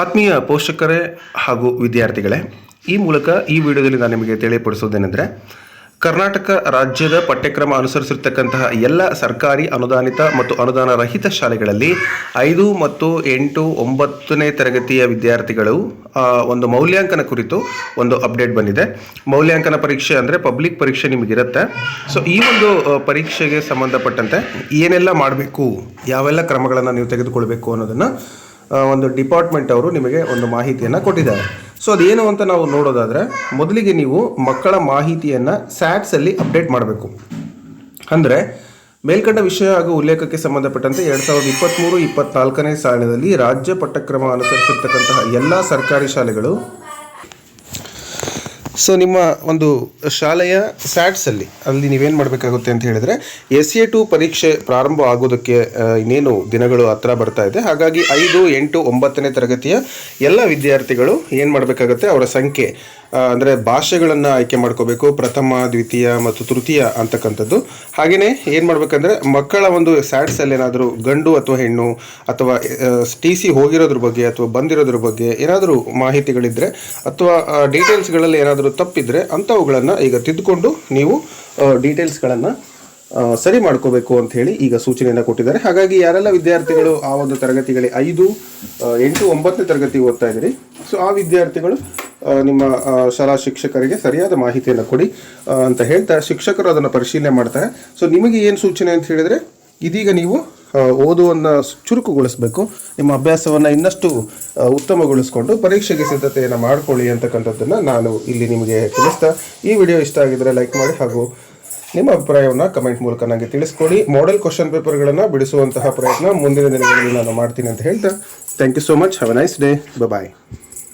ಆತ್ಮೀಯ ಪೋಷಕರೇ ಹಾಗೂ ವಿದ್ಯಾರ್ಥಿಗಳೇ, ಈ ಮೂಲಕ ಈ ವಿಡಿಯೋದಲ್ಲಿ ನಾನು ನಿಮಗೆ ತಿಳಿಪಡಿಸೋದೇನೆಂದರೆ ಕರ್ನಾಟಕ ರಾಜ್ಯದ ಪಠ್ಯಕ್ರಮ ಅನುಸರಿಸಿರ್ತಕ್ಕಂತಹ ಎಲ್ಲ ಸರ್ಕಾರಿ ಅನುದಾನಿತ ಮತ್ತು ಅನುದಾನ ರಹಿತ ಶಾಲೆಗಳಲ್ಲಿ ಐದು ಮತ್ತು ಎಂಟು ಒಂಬತ್ತನೇ ತರಗತಿಯ ವಿದ್ಯಾರ್ಥಿಗಳು ಒಂದು ಮೌಲ್ಯಾಂಕನ ಕುರಿತು ಒಂದು ಅಪ್ಡೇಟ್ ಬಂದಿದೆ. ಮೌಲ್ಯಾಂಕನ ಪರೀಕ್ಷೆ ಅಂದರೆ ಪಬ್ಲಿಕ್ ಪರೀಕ್ಷೆ ನಿಮಗಿರುತ್ತೆ. ಸೊ ಈ ಒಂದು ಪರೀಕ್ಷೆಗೆ ಸಂಬಂಧಪಟ್ಟಂತೆ ಏನೆಲ್ಲ ಮಾಡಬೇಕು, ಯಾವೆಲ್ಲ ಕ್ರಮಗಳನ್ನು ನೀವು ತೆಗೆದುಕೊಳ್ಬೇಕು ಅನ್ನೋದನ್ನು ಒಂದು ಡಿಪಾರ್ಟ್ಮೆಂಟ್ ಅವರು ನಿಮಗೆ ಒಂದು ಮಾಹಿತಿಯನ್ನು ಕೊಟ್ಟಿದ್ದಾರೆ. ಸೊ ಅದೇನು ಅಂತ ನಾವು ನೋಡೋದಾದರೆ, ಮೊದಲಿಗೆ ನೀವು ಮಕ್ಕಳ ಮಾಹಿತಿಯನ್ನು ಸ್ಯಾಟ್ಸಲ್ಲಿ ಅಪ್ಡೇಟ್ ಮಾಡಬೇಕು. ಅಂದರೆ, ಮೇಲ್ಕಂಡ ವಿಷಯ ಹಾಗೂ ಉಲ್ಲೇಖಕ್ಕೆ ಸಂಬಂಧಪಟ್ಟಂತೆ ಎರಡು ಸಾವಿರದ ಇಪ್ಪತ್ತ್ಮೂರು ಇಪ್ಪತ್ನಾಲ್ಕನೇ ಸಾಲಿನಲ್ಲಿ ರಾಜ್ಯ ಪಠ್ಯಕ್ರಮ ಅನುಸರಿಸಿರ್ತಕ್ಕಂತಹ ಎಲ್ಲ ಸರ್ಕಾರಿ ಶಾಲೆಗಳು ಸೊ ನಿಮ್ಮ ಒಂದು ಶಾಲೆಯ ಸ್ಯಾಟ್ಸಲ್ಲಿ ಅಲ್ಲಿ ನೀವೇನು ಮಾಡಬೇಕಾಗುತ್ತೆ ಅಂತ ಹೇಳಿದರೆ, ಎಸ್ ಎ ಟು ಪರೀಕ್ಷೆ ಪ್ರಾರಂಭ ಆಗೋದಕ್ಕೆ ಇನ್ನೇನು ದಿನಗಳು ಹತ್ರ ಬರ್ತಾ ಇದೆ. ಹಾಗಾಗಿ ಐದು ಎಂಟು ಒಂಬತ್ತನೇ ತರಗತಿಯ ಎಲ್ಲ ವಿದ್ಯಾರ್ಥಿಗಳು ಏನು ಮಾಡಬೇಕಾಗುತ್ತೆ, ಅವರ ಸಂಖ್ಯೆ ಅಂದರೆ ಭಾಷೆಗಳನ್ನು ಆಯ್ಕೆ ಮಾಡ್ಕೋಬೇಕು, ಪ್ರಥಮ, ದ್ವಿತೀಯ ಮತ್ತು ತೃತೀಯ ಅಂತಕ್ಕಂಥದ್ದು. ಹಾಗೆಯೇ ಏನು ಮಾಡಬೇಕಂದ್ರೆ ಮಕ್ಕಳ ಒಂದು ಸ್ಯಾಡ್ಸಲ್ಲಿ ಏನಾದರೂ ಗಂಡು ಅಥವಾ ಹೆಣ್ಣು ಅಥವಾ ಟಿ ಸಿ ಹೋಗಿರೋದ್ರ ಬಗ್ಗೆ ಅಥವಾ ಬಂದಿರೋದ್ರ ಬಗ್ಗೆ ಏನಾದರೂ ಮಾಹಿತಿಗಳಿದ್ದರೆ ಅಥವಾ ಡೀಟೇಲ್ಸ್ಗಳಲ್ಲಿ ಏನಾದರೂ ತಪ್ಪಿದ್ರೆ ಅಂಥವುಗಳನ್ನು ಈಗ ತಿದ್ದುಕೊಂಡು ನೀವು ಡೀಟೇಲ್ಸ್ಗಳನ್ನು ಸರಿ ಮಾಡ್ಕೋಬೇಕು ಅಂತ ಹೇಳಿ ಈಗ ಸೂಚನೆಯನ್ನು ಕೊಟ್ಟಿದ್ದಾರೆ. ಹಾಗಾಗಿ ಯಾರೆಲ್ಲ ವಿದ್ಯಾರ್ಥಿಗಳು ಆ ಒಂದು ತರಗತಿಗಳಿಗೆ ಐದು ಎಂಟು, ಒಂಬತ್ತನೇ ತರಗತಿ ಓದ್ತಾ ಇದ್ದೀರಿ, ಸೊ ಆ ವಿದ್ಯಾರ್ಥಿಗಳು ನಿಮ್ಮ ಶಾಲಾ ಶಿಕ್ಷಕರಿಗೆ ಸರಿಯಾದ ಮಾಹಿತಿಯನ್ನು ಕೊಡಿ ಅಂತ ಹೇಳ್ತಾ ಶಿಕ್ಷಕರು ಅದನ್ನು ಪರಿಶೀಲನೆ ಮಾಡ್ತಾರೆ. ಸೊ ನಿಮಗೆ ಏನು ಸೂಚನೆ ಅಂತ ಹೇಳಿದರೆ, ಇದೀಗ ನೀವು ಓದುವನ್ನು ಚುರುಕುಗೊಳಿಸಬೇಕು, ನಿಮ್ಮ ಅಭ್ಯಾಸವನ್ನು ಇನ್ನಷ್ಟು ಉತ್ತಮಗೊಳಿಸಿಕೊಂಡು ಉತ್ತಮಗೊಳಿಸ್ಕೊಂಡು ಪರೀಕ್ಷೆಗೆ ಸಿದ್ಧತೆಯನ್ನು ಮಾಡಿಕೊಳ್ಳಿ ಅಂತಕ್ಕಂಥದ್ದನ್ನು ನಾನು ಇಲ್ಲಿ ನಿಮಗೆ ತಿಳಿಸ್ತಾ, ಈ ವಿಡಿಯೋ ಇಷ್ಟ ಆಗಿದ್ದರೆ ಲೈಕ್ ಮಾಡಿ ಹಾಗೂ ನಿಮ್ಮ ಅಭಿಪ್ರಾಯವನ್ನು ಕಮೆಂಟ್ ಮೂಲಕ ನನಗೆ ತಿಳಿಸ್ಕೊಡಿ. ಮಾಡೆಲ್ ಕ್ವಶನ್ ಪೇಪರ್ಗಳನ್ನು ಬಿಡಿಸುವಂತಹ ಪ್ರಯತ್ನ ಮುಂದಿನ ದಿನಗಳಲ್ಲಿ ನಾನು ಮಾಡ್ತೀನಿ ಅಂತ ಹೇಳ್ತಾ thank you so much have a nice day bye